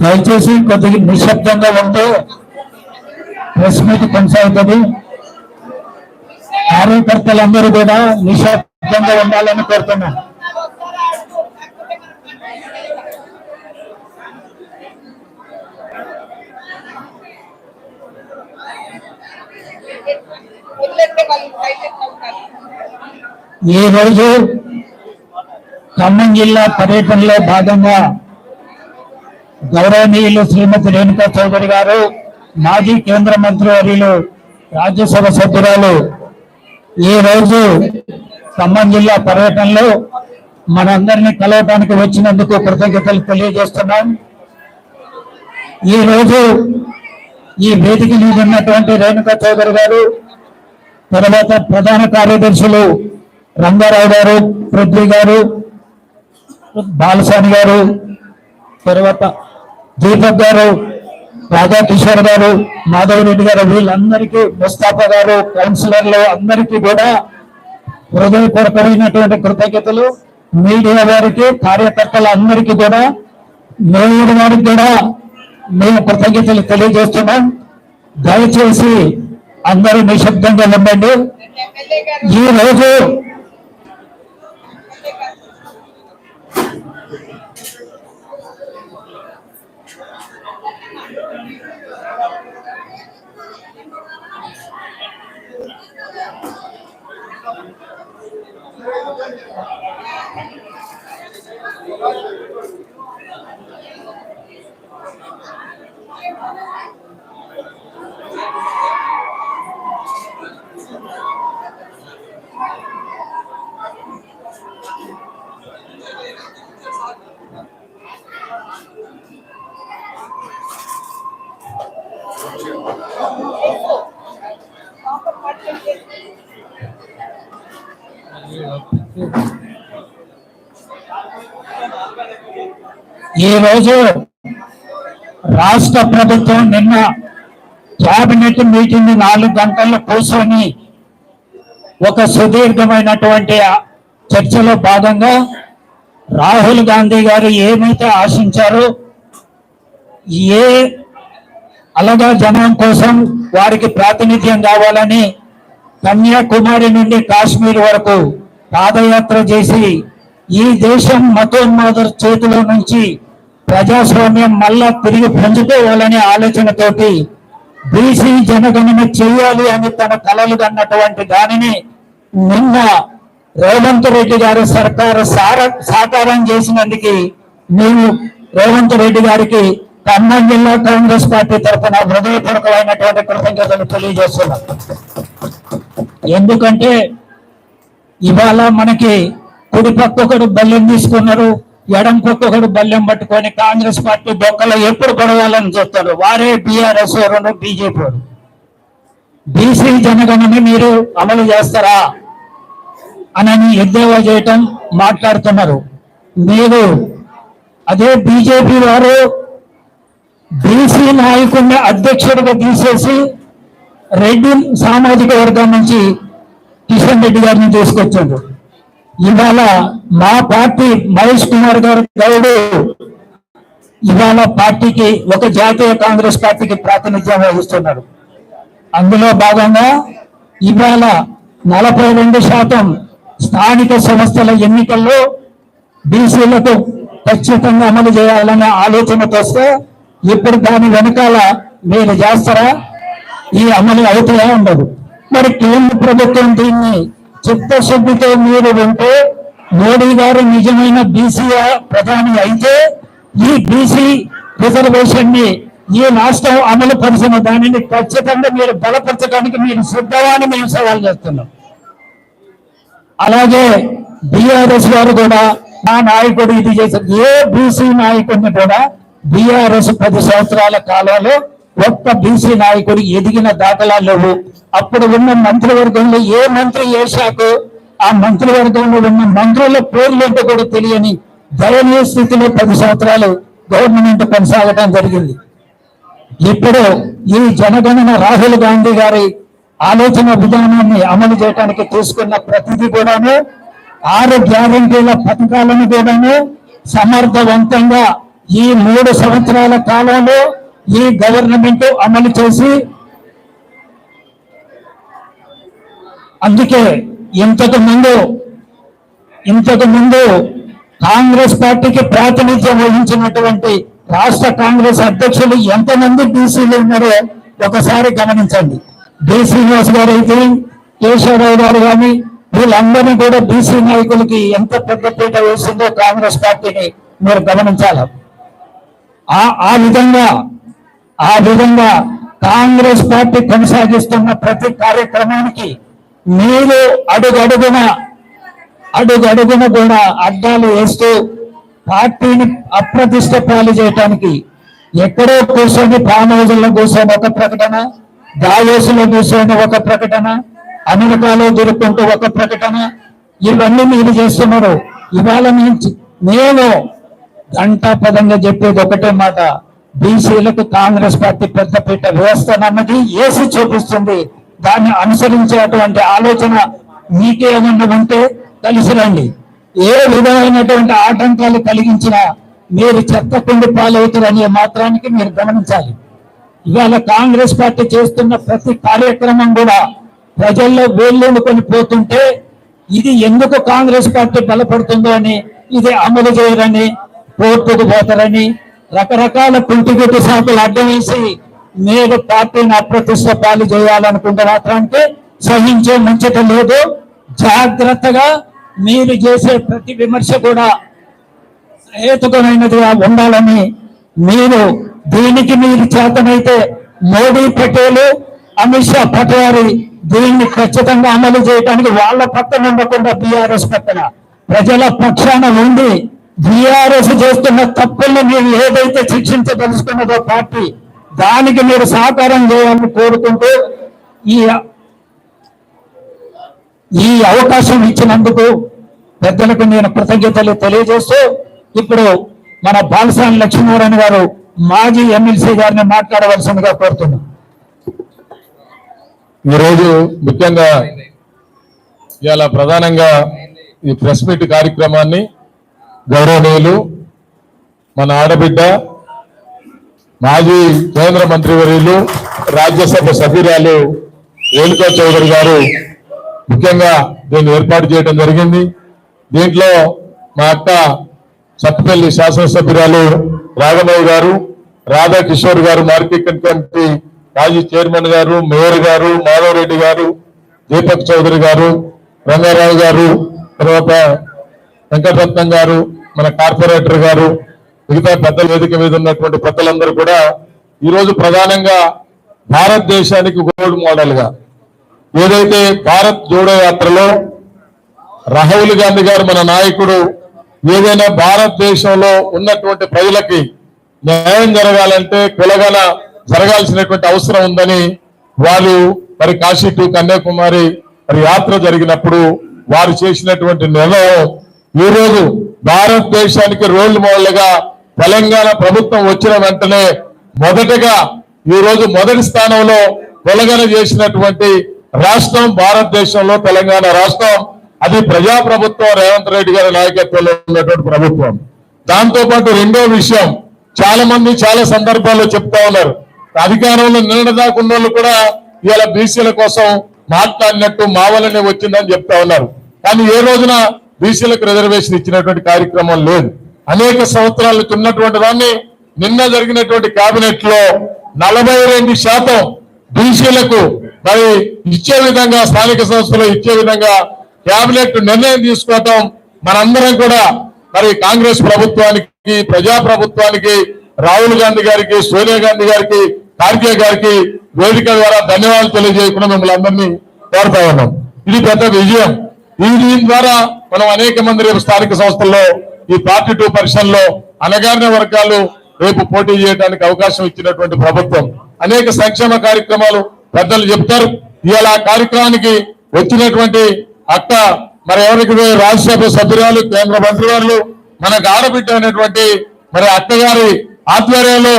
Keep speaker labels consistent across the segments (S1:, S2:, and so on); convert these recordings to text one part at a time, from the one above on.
S1: దయచేసి కొద్దిగా నిశ్శబ్దంగా ఉంటే ప్రెస్ మీట్ కొనసాగుతుంది. కార్యకర్తలందరూ కూడా నిశ్శబ్దంగా ఉండాలని కోరుతున్నాను ఈ రోజు ఖమ్మం జిల్లా పర్యటనలో భాగంగా గౌరవనీయులు శ్రీమతి రేణుకా చౌదరి గారు మాజీ కేంద్ర మంత్రి వర్యులు రాజ్యసభ సభ్యురాలు ఈ రోజు ఖమ్మం జిల్లా పర్యటనలో మనందరినీ కలవడానికి వచ్చినందుకు కృతజ్ఞతలు తెలియజేస్తున్నాం. ఈ రోజు ఈ వేదిక మీద ఉన్నటువంటి రేణుకా చౌదరి గారు తర్వాత ప్రధాన కార్యదర్శులు రంగారావు గారు పృథ్వీ గారు బాలసాని గారు తర్వాత దీపక్ గారు రాధాకిషోర్ గారు మాధవ్ రెడ్డి గారు వీళ్ళందరికీ ముస్తాఫా గారు కౌన్సిలర్లు అందరికీ కూడా హృదయపూర్వకమైనటువంటి కృతజ్ఞతలు. మీడియా వారికి కార్యకర్తలు అందరికీ కూడా మేయర్ వారికి కూడా మేము కృతజ్ఞతలు తెలియజేస్తున్నాం. దయచేసి అందరూ నిశ్శబ్దంగా ఉండండి. ఈ రోజు Thank you. ఈరోజు రాష్ట్ర ప్రభుత్వం నిన్న కేబినెట్ మీటింగ్ నాలుగు గంటల్లో కూర్చొని ఒక సుదీర్ఘమైనటువంటి చర్చలో భాగంగా రాహుల్ గాంధీ గారు ఏమైతే ఆశించారో ఏ అలగా జనం కోసం వారికి ప్రాతినిధ్యం కావాలని కన్యాకుమారి నుండి కాశ్మీర్ వరకు పాదయాత్ర చేసి ఈ దేశం మతోన్మాదుల చేతిలో నుంచి ప్రజాస్వామ్యం మళ్ళా తిరిగి పెంచుకోవాలనే ఆలోచనతోటి బీసీ జనగణన చేయాలి అని తన కలలు అన్నటువంటి దానిని నిన్న రేవంత్ రెడ్డి గారి సర్కారు సార సాకారం చేసినందుకు మేము రేవంత్ రెడ్డి గారికి ఖమ్మం జిల్లా కాంగ్రెస్ పార్టీ తరఫున హృదయపూర్వకమైనటువంటి కృతజ్ఞతలు తెలియజేస్తున్నాం. ఎందుకంటే ఇవాళ మనకి కుడి పక్క ఒకడు బల్లెం తీసుకున్నారు ఎడం పక్క బల్లెం పట్టుకొని కాంగ్రెస్ పార్టీ బొక్కలో ఎప్పుడు గొడవాలని చూస్తారు వారే బీఆర్ఎస్ వారు బీజేపీ వారు. బీసీ జనగణన మీరు అమలు చేస్తారా? అని ఎద్దేవా చేయటం మాట్లాడుతున్నారు. మీరు అదే బీజేపీ వారు బీసీ నాయకుడిని అధ్యక్షుడిగా తీసేసి రెడ్డి సామాజిక వర్గం నుంచి కిషన్ రెడ్డి గారిని తీసుకొచ్చారు. ఇవాళ మా పార్టీ మహేష్ కుమార్ గారు గౌడు ఇవాళ పార్టీకి ఒక జాతీయ కాంగ్రెస్ పార్టీకి ప్రాతినిధ్యం వహిస్తున్నారు. అందులో భాగంగా ఇవాళ నలభై రెండు శాతం స్థానిక సంస్థల ఎన్నికల్లో బీసీలకు ఖచ్చితంగా అమలు చేయాలనే ఆలోచనతో వస్తే ఇప్పుడు దాని వెనకాల మీరు చేస్తారా? ఈ అమలు అవుతాయా? ఉండదు. మరి కేంద్ర ప్రభుత్వం దీన్ని చిత్తశుద్ధితో మీరు ఉంటే మోడీ గారు నిజమైన బీసీ ప్రధాని అయితే ఈ బీసీ రిజర్వేషన్ని ఈ రాష్ట్రం అమలు పరిచిన దానిని ఖచ్చితంగా మీరు బలపరచడానికి మీరు సిద్ధమా మేము సవాల్ చేస్తున్నాం. అలాగే బిఆర్ఎస్ గారు కూడా నా నాయకుడు ఇది చేశారు. ఏ బీసీ నాయకుడిని కూడా బిఆర్ఎస్ పది సంవత్సరాల కాలంలో ఒక్క బీసీ నాయకుడు ఎదిగిన దాఖలాలు లేవు. అప్పుడు ఉన్న మంత్రివర్గంలో ఏ మంత్రి ఏ శాఖ ఆ మంత్రివర్గంలో ఉన్న మంత్రుల పేర్లేంటో కూడా తెలియని దయనీయ స్థితిలో పది సంవత్సరాలు గవర్నమెంట్ కొనసాగడం జరిగింది. ఇప్పుడు ఈ జనగణన రాహుల్ గాంధీ గారి ఆలోచన విధానాన్ని అమలు చేయడానికి తీసుకున్న ప్రతిదీ కూడాను ఆరు గ్యారంటీల పథకాలను కూడాను సమర్థవంతంగా ఈ మూడు సంవత్సరాల కాలంలో ఈ గవర్నమెంట్ అమలు చేసి అందుకే ఇంతకు ముందు ఇంతకు ముందు కాంగ్రెస్ పార్టీకి ప్రాతినిధ్యం వహించినటువంటి రాష్ట్ర కాంగ్రెస్ అధ్యక్షులు ఎంతమంది బీసీలు ఉన్నారో ఒకసారి గమనించండి. బి శ్రీనివాస్ గారు అయితే కేశవరావు గారు కానీ వీళ్ళందరినీ కూడా బీసీ నాయకులకి ఎంత పెద్ద పీట వేసిందో కాంగ్రెస్ పార్టీని మీరు గమనించాలి. ఆ ఆ విధంగా ఆ విధంగా కాంగ్రెస్ పార్టీ కొనసాగిస్తున్న ప్రతి కార్యక్రమానికి మీరు అడుగడుగున అడుగడుగున కూడా అడ్డాలు వేస్తూ పార్టీని అప్రతిష్ట పాలు చేయటానికి ఎక్కడో కూర్చొని ఫామ్ హౌస్లో కూర్చొని ఒక ప్రకటన దావేసులో కూర్చొని ఒక ప్రకటన అమెరికాలో దొరుకుంటూ ఒక ప్రకటన ఇవన్నీ మీరు చేస్తున్నారు. ఇవాళ నుంచి నేను గంటా పదంగా చెప్పేది ఒకటే మాట. బీసీలకు కాంగ్రెస్ పార్టీ పెద్దపీట వేస్తానన్నది ఏసి చూపిస్తుంది. దాన్ని అనుసరించేటువంటి ఆలోచన మీకేమన్నా ఉంటే కలిసి రండి ఏ విధమైనటువంటి ఆటంకాలు కలిగించినా మీరు చెత్త కుండి పాలవుతారనే మాత్రానికి మీరు గమనించాలి. ఇవాళ కాంగ్రెస్ పార్టీ చేస్తున్న ప్రతి కార్యక్రమం కూడా ప్రజల్లో వేళ్ళూనుకొని పోతుంటే ఇది ఎందుకు కాంగ్రెస్ పార్టీ బలపడుతుందో అని ఇది అమలు చేయరని కోర్టుకు పోతారని రకరకాల కుంటిగుట్టు శాఖలు అడ్డం వేసి మీరు పార్టీని అప్రతిష్ట పాలు చేయాలనుకుంటే మాత్రానికి సహించే మంచిత లేదు. జాగ్రత్తగా మీరు చేసే ప్రతి విమర్శ కూడా హేతుకమైనదిగా ఉండాలని మీరు దీనికి మీరు చేతనైతే మోడీ పటేల్ అమిత్ షా పటేరి దీన్ని ఖచ్చితంగా అమలు చేయడానికి వాళ్ళ పక్కన ఉండకుండా బీఆర్ఎస్ పక్కన. ప్రజల పక్షాన ఉండి బీఆర్ఎస్ చేస్తున్న తప్పుల్ని మీరు ఏదైతే శిక్షించదలుచుకున్నదో పార్టీ దానికి మీరు సహకారం చేయాలని కోరుకుంటూ ఈ ఈ అవకాశం ఇచ్చినందుకు పెద్దలకు నేను కృతజ్ఞతలు తెలియజేస్తూ ఇప్పుడు మన బాలసాని లక్ష్మీనారాయణ గారు మాజీ ఎమ్మెల్సీ గారిని మాట్లాడవలసిందిగా కోరుతున్నాను
S2: ఈరోజు ముఖ్యంగా ఇవాళ ప్రధానంగా ఈ ప్రెస్ మీట్ కార్యక్రమాన్ని గౌరవనీయులు మన ఆడబిడ్డ మాజీ కేంద్ర మంత్రివర్యులు రాజ్యసభ సభ్యురాలు రేణుకా చౌదరి గారు ముఖ్యంగా దీన్ని ఏర్పాటు చేయడం జరిగింది. దీంట్లో మా అక్క సత్తుపల్లి శాసనసభ్యురాలు రాఘమయ్య గారు రాధా కిషోర్ గారు మార్కెట్ కమిటీ మాజీ చైర్మన్ గారు మేయర్ గారు మాధవరెడ్డి గారు దీపక్ చౌదరి గారు రంగారావు గారు తర్వాత వెంకటరత్నం గారు మన కార్పొరేటర్ గారు మిగతా పెద్ద వేదిక మీద ఉన్నటువంటి పెద్దలందరూ కూడా ఈరోజు ప్రధానంగా భారతదేశానికి గోల్డ్ మోడల్గా ఏదైతే భారత్ జోడో యాత్రలో రాహుల్ గాంధీ గారు మన నాయకుడు ఏదైనా భారతదేశంలో ఉన్నటువంటి ప్రజలకి న్యాయం జరగాలంటే కులగన జరగాల్సినటువంటి అవసరం ఉందని వారు మరి కాశీ టు కన్యాకుమారి మరి యాత్ర జరిగినప్పుడు వారు చేసినటువంటి నిర్ణయం ఈ రోజు భారతదేశానికి రోల్ మోడల్గా తెలంగాణ ప్రభుత్వం వచ్చిన వెంటనే మొదటగా ఈ రోజు మొదటి స్థానంలో కొలగన చేసినటువంటి రాష్ట్రం భారతదేశంలో తెలంగాణ రాష్ట్రం అది ప్రజాప్రభుత్వం రేవంత్ రెడ్డి గారి నాయకత్వంలో ఉన్నటువంటి ప్రభుత్వం. దాంతో పాటు రెండో విషయం చాలా మంది చాలా సందర్భాల్లో చెప్తా ఉన్నారు. అధికారంలో నిన్నదాకా ఉన్న వాళ్ళు కూడా ఇవాళ బీసీల కోసం మాట్లాడినట్టు మా వల్లనే వచ్చిందని చెప్తా ఉన్నారు. కానీ ఏ రోజున బీసీలకు రిజర్వేషన్ ఇచ్చినటువంటి కార్యక్రమం లేదు. అనేక సంవత్సరాలు ఉన్నటువంటి దాన్ని నిన్న జరిగినటువంటి కేబినెట్లో నలభై రెండు శాతం బీసీలకు మరి ఇచ్చే విధంగా స్థానిక సంస్థలు ఇచ్చే విధంగా కేబినెట్ నిర్ణయం తీసుకోవటం మనందరం కూడా మరి కాంగ్రెస్ ప్రభుత్వానికి ప్రజా ప్రభుత్వానికి రాహుల్ గాంధీ గారికి సోనియా గాంధీ గారికి కార్కే గారికి వేదిక ద్వారా ధన్యవాదాలు తెలియజేయకుండా మిమ్మల్ని అందరినీ కోరుతా ఉన్నాం ఇది పెద్ద విజయం. ఈ దీని ద్వారా మనం అనేక మంది రేపు స్థానిక సంస్థల్లో ఈ పార్టీ టూ పర్సన్లో అనగారిన వర్గాలు రేపు పోటీ చేయడానికి అవకాశం ఇచ్చినటువంటి ప్రభుత్వం. అనేక సంక్షేమ కార్యక్రమాలు పెద్దలు చెప్తారు. ఇవాళ ఆ కార్యక్రమానికి వచ్చినటువంటి అక్క మరి ఎవరికి రాజ్యసభ సభ్యురాలు కేంద్ర మంత్రివారులు మనకు ఆడబిడ్డ అనేటువంటి మరి అక్కగారి ఆధ్వర్యంలో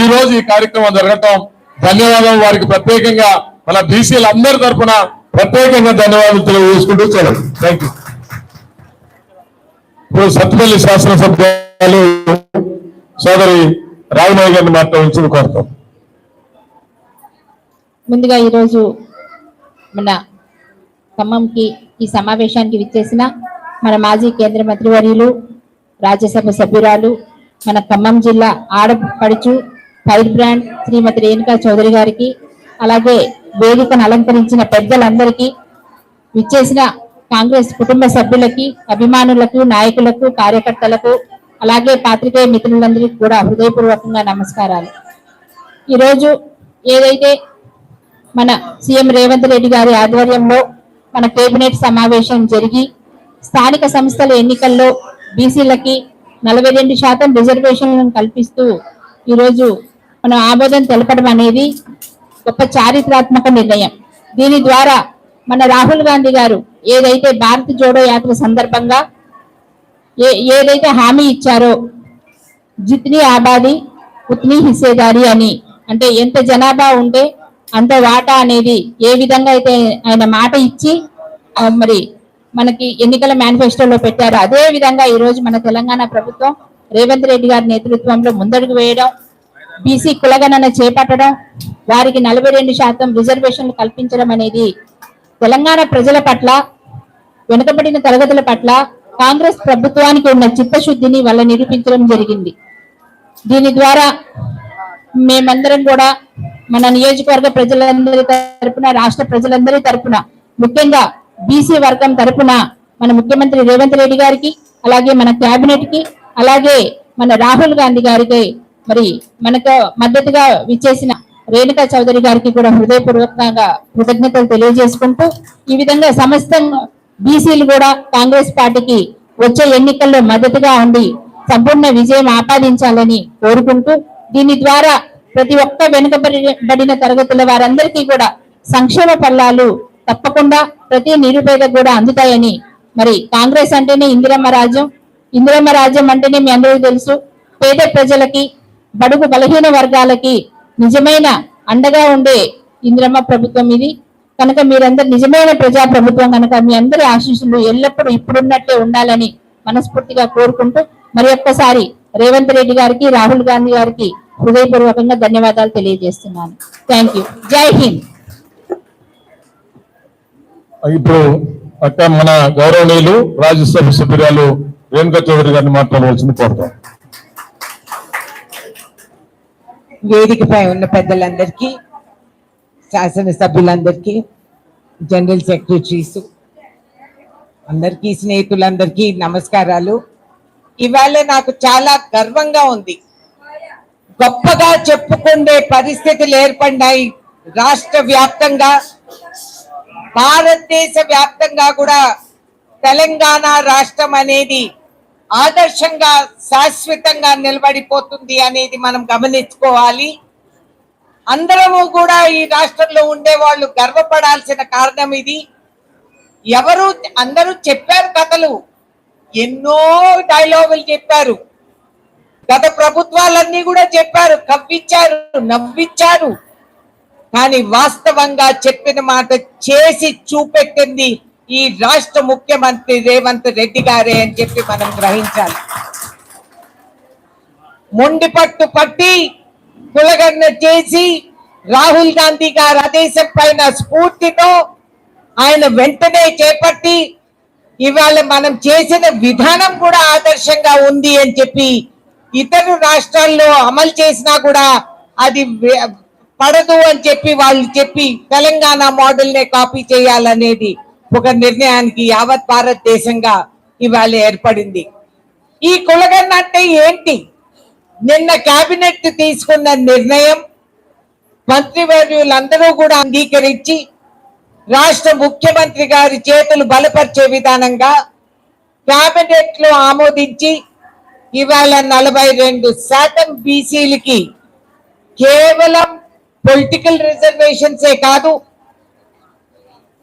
S2: ఈ రోజు ఈ కార్యక్రమం జరగటం. ధన్యవాదం వారికి ప్రత్యేకంగా మన బీసీల అందరి తరఫున ప్రత్యేకంగా ధన్యవాదాలు తెలియజేసుకుంటూ చూడండి థ్యాంక్ యూ ఇప్పుడు సత్తుపల్లి శాసనసభ్యులు సోదరి రావినాయ్ గారిని మాట్లాడించి కోరుతాం.
S3: ముందుగా ఈరోజు మన ఖమ్మంకి ఈ సమావేశానికి విచ్చేసిన మన మాజీ కేంద్ర మంత్రివర్యులు రాజ్యసభ సభ్యురాలు మన ఖమ్మం జిల్లా ఆడపడుచు ఫైర్ బ్రాండ్ శ్రీమతి రేణుకా చౌదరి గారికి అలాగే వేదికను అలంకరించిన పెద్దలందరికీ విచ్చేసిన కాంగ్రెస్ కుటుంబ సభ్యులకి అభిమానులకు నాయకులకు కార్యకర్తలకు అలాగే పాత్రికేయ మిత్రులందరికీ కూడా హృదయపూర్వకంగా నమస్కారాలు. ఈరోజు ఏదైతే మన సీఎం రేవంత్ రెడ్డి గారి ఆధ్వర్యంలో మన కేబినెట్ సమావేశం జరిగి స్థానిక సంస్థల ఎన్నికల్లో బీసీలకి నలభై రెండు శాతం రిజర్వేషన్లను కల్పిస్తూ ఈరోజు మనం ఆమోదం తెలపడం అనేది గొప్ప చారిత్రాత్మక నిర్ణయం. దీని ద్వారా మన రాహుల్ గాంధీ గారు ఏదైతే భారత్ జోడో యాత్ర సందర్భంగా ఏ ఏదైతే హామీ ఇచ్చారో జిత్ని ఆబాది ఉత్ని హిస్సేదారి అని అంటే ఎంత జనాభా ఉంటే అంత వాటా అనేది ఏ విధంగా అయితే ఆయన మాట ఇచ్చి మరి మనకి ఎన్నికల మేనిఫెస్టోలో పెట్టారో అదే విధంగా ఈ రోజు మన తెలంగాణ ప్రభుత్వం రేవంత్ రెడ్డి గారి నేతృత్వంలో ముందడుగు వేయడం బీసీ కులగణన చేపట్టడం వారికి నలభై రెండు శాతం రిజర్వేషన్లు కల్పించడం అనేది తెలంగాణ ప్రజల పట్ల వెనుకబడిన తరగతుల పట్ల కాంగ్రెస్ ప్రభుత్వానికి ఉన్న చిత్తశుద్ధిని వాళ్ళ నిరూపించడం జరిగింది. దీని ద్వారా మేమందరం కూడా మన నియోజకవర్గ ప్రజలందరి తరపున రాష్ట్ర ప్రజలందరి తరపున ముఖ్యంగా బీసీ వర్గం తరపున మన ముఖ్యమంత్రి రేవంత్ రెడ్డి గారికి అలాగే మన కేబినెట్కి అలాగే మన రాహుల్ గాంధీ గారికి మరి మనకు మద్దతుగా విచ్చేసిన రేణుకా చౌదరి గారికి కూడా హృదయపూర్వకంగా కృతజ్ఞతలు తెలియజేసుకుంటూ ఈ విధంగా సమస్త బీసీలు కూడా కాంగ్రెస్ పార్టీకి వచ్చే ఎన్నికల్లో మద్దతుగా ఉండి సంపూర్ణ విజయం ఆపాదించాలని కోరుకుంటూ దీని ద్వారా ప్రతి ఒక్క వెనుకబడిన తరగతుల వారందరికీ కూడా సంక్షేమ ఫలాలు తప్పకుండా ప్రతి నిరుపేద కూడా అందుతాయని మరి కాంగ్రెస్ అంటేనే ఇందిరమ్మ రాజ్యం. ఇందిరమ్మ రాజ్యం అంటేనే మీ అందరికీ తెలుసు. పేద ప్రజలకి బడుగు బలహీన వర్గాలకి నిజమైన అండగా ఉండే ఇందిరమ్మ ప్రభుత్వం ఇది. కనుక మీరందరూ నిజమైన ప్రజా ప్రభుత్వం కనుక మీ అందరి ఆశీస్సులు ఎల్లప్పుడూ ఇప్పుడున్నట్టే ఉండాలని మనస్ఫూర్తిగా కోరుకుంటూ మరి ఒక్కసారి రేవంత్ రెడ్డి గారికి రాహుల్ గాంధీ గారికి హృదయపూర్వకంగా ధన్యవాదాలు తెలియజేస్తున్నాను. థ్యాంక్ యూ జై హింద్
S2: ఇప్పుడు అక్క మన గౌరవనీయులు రాజ్యసభ సభ్యురాలు రేణుకా చౌదరి గారిని మాట్లాడవలసింది కోరుతాం.
S4: వేదికపై ఉన్న పెద్దలందరికీ శాసనసభ్యులందరికీ జనరల్ సెక్రటరీస్ అందరికీ స్నేహితులందరికీ నమస్కారాలు. ఇవాళ నాకు చాలా గర్వంగా ఉంది. గొప్పగా చెప్పుకునే పరిస్థితులు ఏర్పడినాయి రాష్ట్ర వ్యాప్తంగా భారతదేశ వ్యాప్తంగా కూడా తెలంగాణ రాష్ట్రం అనేది ఆదర్శంగా శాశ్వతంగా నిలబడిపోతుంది అనేది మనం గమనించుకోవాలి. అందరము కూడా ఈ రాష్ట్రంలో ఉండే వాళ్ళు గర్వపడాల్సిన కారణం ఇది. ఎవరు అందరూ చెప్పారు కథలు. ఎన్నో డైలాగులు చెప్పారు. గత ప్రభుత్వాలన్నీ కూడా చెప్పారు కవ్విచ్చారు నవ్విచ్చారు కానీ వాస్తవంగా చెప్పిన మాట చేసి చూపెట్టింది ఈ రాష్ట్ర ముఖ్యమంత్రి రేవంత్ రెడ్డి గారే అని చెప్పి మనం గ్రహించాలి. మొండి పట్టు పట్టి కులగన్న చేసి రాహుల్ గాంధీ గారి ఆదేశం పైన స్ఫూర్తితో ఆయన వెంటనే చేపట్టి ఇవాళ మనం చేసిన విధానం కూడా ఆదర్శంగా ఉంది అని చెప్పి ఇతర రాష్ట్రాల్లో అమలు చేసినా కూడా అది పడదు అని చెప్పి వాళ్ళు చెప్పి తెలంగాణ మోడల్నే కాపీ చేయాలనేది ఒక నిర్ణయానికి యావత్ భారతదేశంగా ఇవాళ ఏర్పడింది. ఈ కులగన్న అంటే ఏంటి? నిన్న కేబినెట్ తీసుకున్న నిర్ణయం మంత్రివర్యులందరూ కూడా అంగీకరించి రాష్ట్ర ముఖ్యమంత్రి గారి చేతులు బలపరిచే విధానంగా కేబినెట్లో ఆమోదించి ఇవాళ నలభై రెండు శాతం బీసీలకి కేవలం పొలిటికల్ రిజర్వేషన్సే కాదు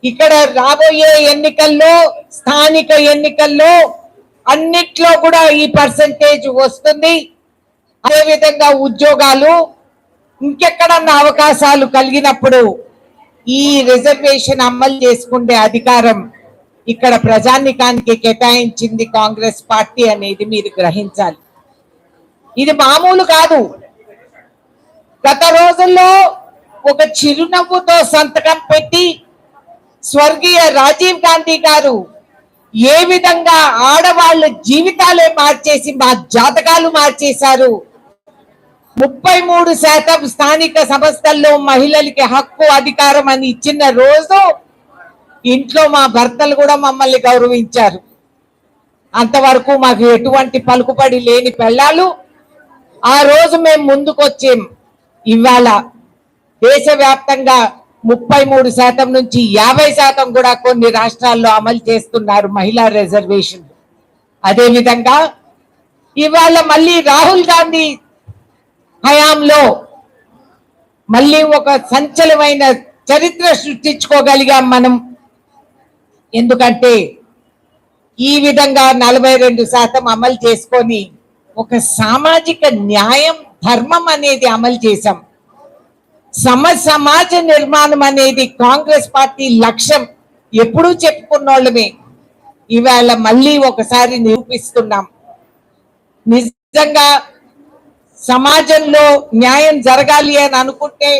S4: ఇక్కడ రాబోయే ఎన్నికల్లో స్థానిక ఎన్నికల్లో అన్నిట్లో కూడా ఈ పర్సంటేజ్ వస్తుంది. అదేవిధంగా ఉద్యోగాలు ఇంకెక్కడన్నా అవకాశాలు కలిగినప్పుడు ఈ రిజర్వేషన్ అమలు చేసుకునే అధికారం ఇక్కడ ప్రజానికానికి కేటాయించింది కాంగ్రెస్ పార్టీ అనేది మీరు గ్రహించాలి. ఇది మామూలు కాదు. గత రోజుల్లో ఒక చిరునవ్వుతో సంతకం పెట్టి స్వర్గీయ రాజీవ్ గాంధీ గారు ఏ విధంగా ఆడవాళ్ళ జీవితాలే మార్చేసి మా జాతకాలు మార్చేశారు. ముప్పై మూడు శాతం స్థానిక సంస్థల్లో మహిళలకి హక్కు అధికారం అని ఇచ్చిన రోజు ఇంట్లో మా భర్తలు కూడా మమ్మల్ని గౌరవించారు. అంతవరకు మాకు ఎటువంటి పలుకుబడి లేని పెళ్ళాలు. ఆ రోజు మేము ముందుకొచ్చేం. ఇవాళ దేశవ్యాప్తంగా ముప్పై మూడు శాతం నుంచి యాభై శాతం కూడా కొన్ని రాష్ట్రాల్లో అమలు చేస్తున్నారు మహిళా రిజర్వేషన్. అదే విధంగా ఇవాళ మళ్ళీ రాహుల్ గాంధీ హయాంలో మళ్ళీ ఒక సంచలమైన చరిత్ర సృష్టించుకోగలిగాం మనం. ఎందుకంటే ఈ విధంగా నలభై రెండు శాతం అమలు చేసుకొని ఒక సామాజిక న్యాయం ధర్మం అనేది అమలు చేశాం. సమ సమాజ నిర్మాణం అనేది కాంగ్రెస్ పార్టీ లక్ష్యం. ఎప్పుడూ చెప్పుకున్నోళ్ళమే. ఇవాళ మళ్ళీ ఒకసారి నిరూపిస్తున్నాం. నిజంగా సమాజంలో న్యాయం జరగాలి అని అనుకుంటే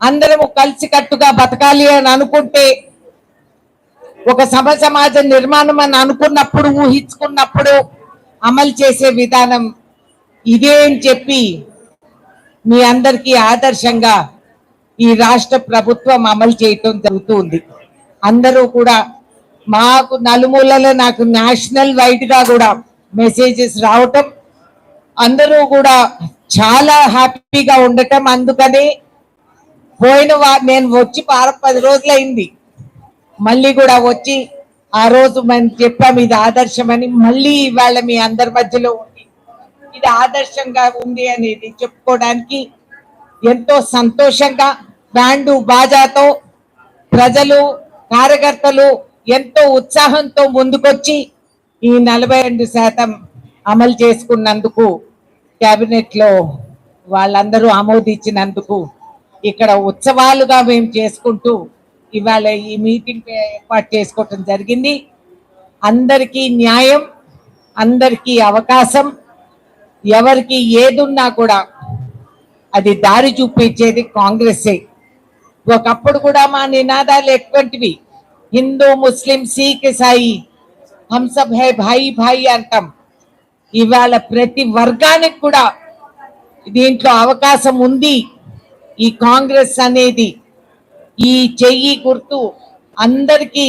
S4: అందరము కలిసికట్టుగా బతకాలి అని అనుకుంటే ఒక సమ సమాజ నిర్మాణం అని అనుకున్నప్పుడు ఊహించుకున్నప్పుడు అమలు చేసే విధానం ఇదే అని చెప్పి మీ అందరికీ ఆదర్శంగా ఈ రాష్ట్ర ప్రభుత్వం అమలు చేయటం జరుగుతుంది. అందరూ కూడా మాకు నలుమూలలో నాకు నేషనల్ వైడ్గా కూడా మెసేజెస్ రావటం అందరూ కూడా చాలా హ్యాపీగా ఉండటం. అందుకని పోయిన వారు నేను వచ్చి పార పది రోజులైంది. మళ్ళీ కూడా వచ్చి ఆ రోజు మనం చెప్పాం ఇది ఆదర్శమని. మళ్ళీ ఇవాళ మీ అందరి మధ్యలో ఇది ఆదర్శంగా ఉంది అనేది చెప్పుకోవడానికి ఎంతో సంతోషంగా బ్యాండు బాజాతో ప్రజలు కార్యకర్తలు ఎంతో ఉత్సాహంతో ముందుకొచ్చి ఈ నలభై రెండు శాతం అమలు చేసుకున్నందుకు క్యాబినెట్లో లో వాళ్ళందరూ ఆమోదించినందుకు ఇక్కడ ఉత్సవాలుగా మేము చేసుకుంటూ ఇవాళ ఈ మీటింగ్ ఏర్పాటు చేసుకోవటం జరిగింది. అందరికీ న్యాయం అందరికీ అవకాశం. ఎవరికి ఏదున్నా కూడా అది దారి చూపించేది కాంగ్రెసే. ఒకప్పుడు కూడా మా నినాదాలు ఎటువంటివి? హిందూ ముస్లిం సిక్ ఇసాయి హంసబ్ హే భాయి భాయి అంటాం. ఇవాళ ప్రతి వర్గానికి కూడా దీంట్లో అవకాశం ఉంది. ఈ కాంగ్రెస్ అనేది ఈ చెయ్యి గుర్తు అందరికీ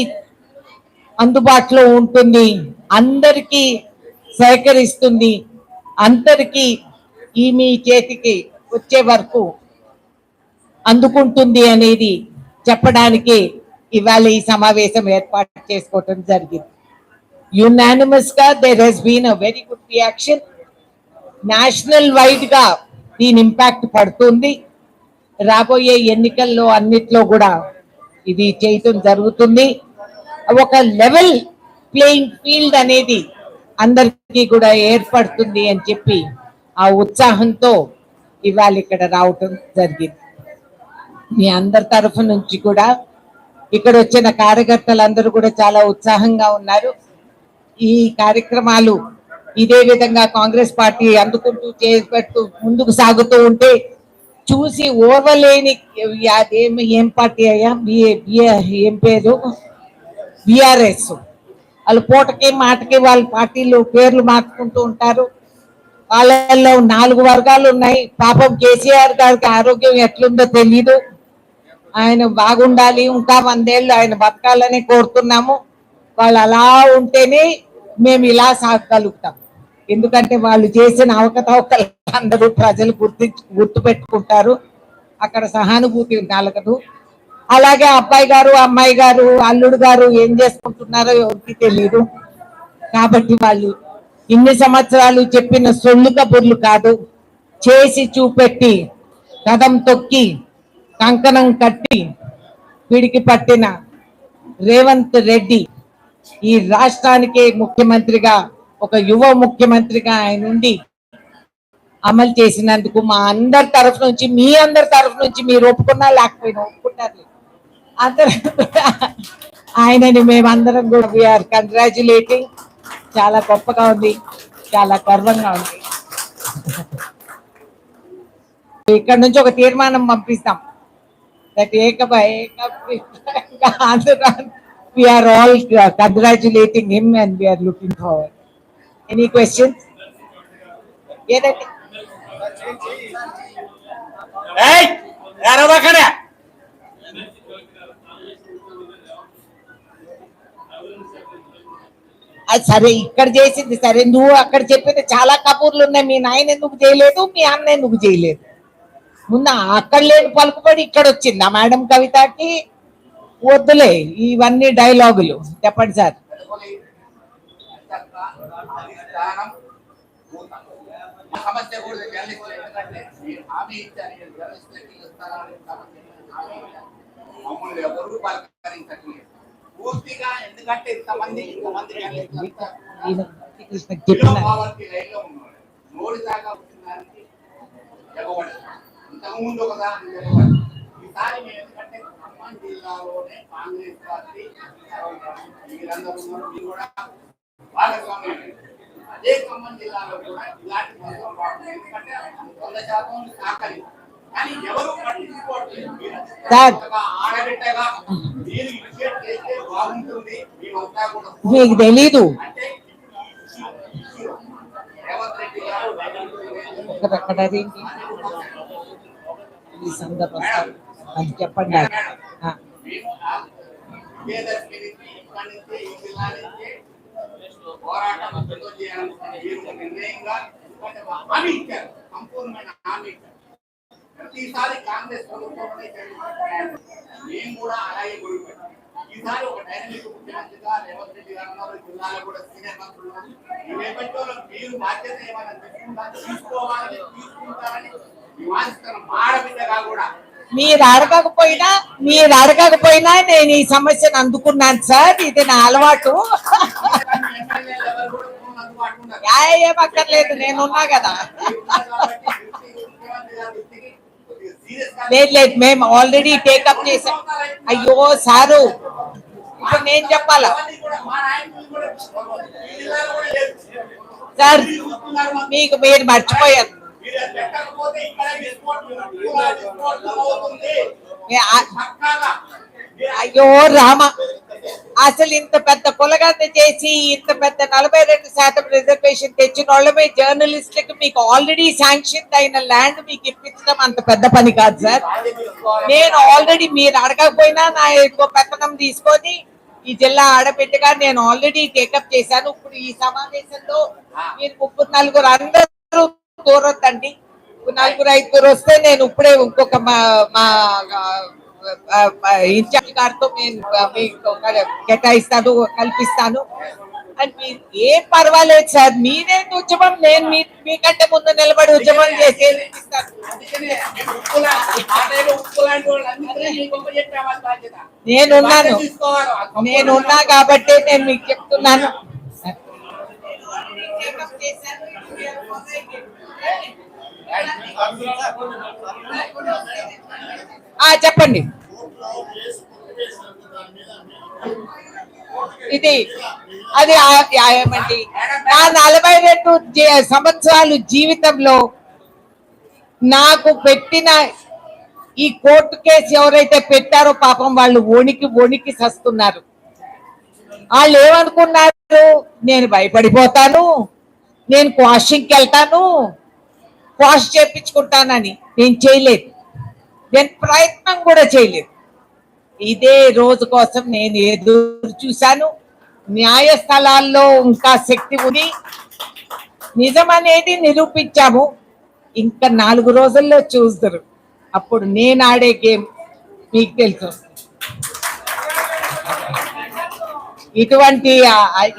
S4: అందుబాటులో ఉంటుంది అందరికీ సహకరిస్తుంది. అందరికీ ఈ మీ చేతికి వచ్చే వరకు అందుకుంటుంది అనేది చెప్పడానికి ఇవాళ ఈ సమావేశం ఏర్పాటు చేసుకోవటం జరిగింది. యునానిమస్గా there has been a very good reaction national వైడ్గా దీని ఇంపాక్ట్ పడుతుంది. రాబోయే ఎన్నికల్లో అన్నిట్లో కూడా ఇది చేయటం జరుగుతుంది. ఒక లెవెల్ ప్లేయింగ్ ఫీల్డ్ అనేది అందరికీ కూడా ఏర్పడుతుంది అని చెప్పి ఆ ఉత్సాహంతో ఇవాళ ఇక్కడ రావటం జరిగింది. మీ అందరి తరఫు నుంచి కూడా ఇక్కడ వచ్చిన కార్యకర్తలందరూ కూడా చాలా ఉత్సాహంగా ఉన్నారు. ఈ కార్యక్రమాలు ఇదే విధంగా కాంగ్రెస్ పార్టీ అందుకుంటూ చేపెడుతూ ముందుకు సాగుతూ ఉంటే చూసి ఓర్వలేని అదేమి ఏం పార్టీ అయ్యా? బి- ఏం పేరు? బిఆర్ఎస్ వాళ్ళు పూటకి మాటకి వాళ్ళ పార్టీలు పేర్లు మార్చుకుంటూ ఉంటారు. వాళ్ళల్లో నాలుగు వర్గాలు ఉన్నాయి. పాపం కేసీఆర్ గారికి ఆరోగ్యం ఎట్లుందో తెలీదు. ఆయన బాగుండాలి ఇంకా వందేళ్ళు ఆయన బతకాలని కోరుతున్నాము. వాళ్ళు అలా ఉంటేనే మేము ఇలా సాగగలుగుతాం. ఎందుకంటే వాళ్ళు చేసిన అవకతవకలు అందరూ ప్రజలు గుర్తు పెట్టుకుంటారు అక్కడ సహానుభూతి కలగదు అలాగే అబ్బాయి గారు అమ్మాయి గారు అల్లుడు గారు ఏం చేసుకుంటున్నారో ఎవరికి తెలియదు కాబట్టి వాళ్ళు ఇన్ని సంవత్సరాలు చెప్పిన సొల్లు కబుర్లు కాదు. చేసి చూపెట్టి కథం తొక్కి కంకణం కట్టి పిడికి పట్టిన రేవంత్ రెడ్డి ఈ రాష్ట్రానికే ముఖ్యమంత్రిగా ఒక యువ ముఖ్యమంత్రిగా ఆయన ఉండి అమలు చేసినందుకు మా అందరి తరఫు నుంచి మీ అందరి తరఫు నుంచి మీరు ఒప్పుకున్నా లేకపోయినా ఒప్పుకుంటారు. అందరం ఆయనని మేమందరం కూడా వీఆర్ కంగ్రాచులేటింగ్ చాలా గొప్పగా ఉంది. చాలా గర్వంగా ఉంది. ఇక్కడ నుంచి ఒక తీర్మానం పంపిస్తాం. దట్ ఏక ఏక we are all congratulating him and we are looking forward any questions ఏదండి అది సరే ఇక్కడ చేసింది సరే నువ్వు అక్కడ చెప్పింది చాలా కబూర్లు ఉన్నాయి. మీ నాయన ఎందుకు చేయలేదు మీ అన్న ఎందుకు చేయలేదు? ముందు అక్కడ లేని పలుకుబడి ఇక్కడ వచ్చింది. ఆ మేడం కవితకి వద్దులే ఇవన్నీ డైలాగులు. చెప్పండి సార్.
S5: అధిష్టానం భూత. ఆ సమస్య కూడా జర్నలిస్టులు ఎందుకంటే మీరు హామీ ఇచ్చారు ఈ జర్నలిస్టులకి ఇస్తారని సమస్య హామీ ఇచ్చారు. మమ్మల్ని ఎవరు పలకరించట్లేదు పూర్తిగా ఎందుకంటే ఇంతమంది ఇంతమంది లైన్లో ఉన్నారు నోటి దాకా వచ్చిన దానికి ఎగబడదు ఇంతకుముందు ఒక దానికి ఎగబడదు ఈసారి మేము ఎందుకంటే ఖమ్మం జిల్లాలోనే కాంగ్రెస్ పార్టీ మీరందరూ ఉన్నారు. మీరు కూడా భాగస్వామ్యం అదే ఖమ్మం జిల్లాలో కూడా ఇలాంటి మొత్తం ఎందుకంటే వంద శాతం సాకలి
S4: మీకు తెలీదు. అక్కడ అదేంటి ఈ సందర్భం. అది చెప్పండి
S5: పోరాటం నిర్ణయంగా సంపూర్ణమైన హామీ ఇచ్చారు. ప్రతిసారి కాంగ్రెస్ ప్రభుత్వంలోనే జరిగింది. మేము కూడా అలాగే గురిపోయాం ఈసారి ఒక డైనమిక్ ముఖ్యమంత్రిగా రేవంత్ రెడ్డి గారు ఉన్నారు. జిల్లాలో కూడా సీనియర్ మంత్రులు నేపథ్యంలో మీరు బాధ్యత ఏమైనా తీసుకుంటారు తీసుకోవాలని తీసుకుంటారని వివాదిస్తున్న మాడబిడ్డగా కూడా
S4: మీరు అడగకపోయినా మీరు అడగకపోయినా నేను ఈ సమస్యను అందుకున్నాను సార్. ఇది నా అలవాటు. ఏం అక్కర్లేదు. నేను ఉన్నా కదా లేదు లేదు మేము ఆల్రెడీ టేకప్ చేసాం. అయ్యో సారు ఇప్పుడు నేను చెప్పాలా? సార్ మీకు మీరు మర్చిపోయారు. అయ్యో రామ. అసలు ఇంత పెద్ద కులగంద చేసి ఇంత పెద్ద నలభై రెండు శాతం రిజర్వేషన్ తెచ్చిన వాళ్ళమే జర్నలిస్టులకు మీకు ఆల్రెడీ శాంక్షన్ అయిన ల్యాండ్ మీకు ఇప్పించడం అంత పెద్ద పని కాదు సార్. నేను ఆల్రెడీ మీరు అడగకపోయినా నా ఎక్కువ పెత్తనం తీసుకొని ఈ జిల్లా ఆడబిడ్డగా నేను ఆల్రెడీ టేకప్ చేశాను. ఇప్పుడు ఈ సమావేశంలో మీరు ముగ్గురు నలుగురు అందరూ దూరొద్దండి నలుగురు ఐదుగురు వస్తే నేను ఇప్పుడే ఇంకొక మా మా ఇన్ఛార్జ్ గారితో నేను మీకు కేటాయిస్తాను కల్పిస్తాను. మీరు ఏం పర్వాలేదు సార్ మీరే ఉద్యమం నేను మీ మీకంటే ముందు నిలబడి ఉద్యమం చేసి. నేనున్నాను. నేనున్నా కాబట్టి నేను మీకు చెప్తున్నాను. చెప్పండి. ఇది అది ఏమండి? నా నలభై రెండు సంవత్సరాలు జీవితంలో నాకు పెట్టిన ఈ కోర్టు కేసు ఎవరైతే పెట్టారో పాపం వాళ్ళు వణికి వణికి సస్తున్నారు. వాళ్ళు ఏమనుకున్నారు నేను భయపడిపోతాను. నేను క్వాషింగ్కి వెళ్తాను. క్వాష్ చేపించుకుంటానని నేను చేయలేదు. నేను ప్రయత్నం కూడా చేయలేదు. ఇదే రోజు కోసం నేను ఎదురు చూశాను. న్యాయస్థలాల్లో ఇంకా శక్తి ఉంది. నిజం అనేది నిరూపించాము. ఇంకా నాలుగు రోజుల్లో చూస్తారు. అప్పుడు నేను ఆడే గేమ్ మీకు తెలుసు. ఇటువంటి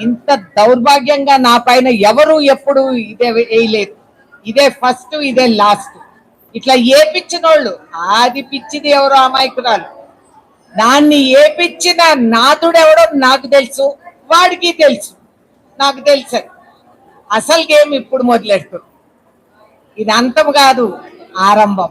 S4: ఇంత దౌర్భాగ్యంగా నా పైన ఎవరు ఎప్పుడు ఇదే వేయలేదు. ఇదే ఫస్ట్ ఇదే లాస్ట్. ఇట్లా ఏ పిచ్చినోళ్ళు ఆది పిచ్చిది ఎవరో అమాయకురాలు. దాన్ని ఏ పిచ్చిన ఎవడో నాకు తెలుసు వాడికి తెలుసు నాకు తెలుసు అసలు గేమ్ ఇప్పుడు మొదలెడుతుంది? ఇది అంతం కాదు ఆరంభం.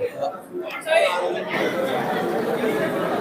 S6: Thank you.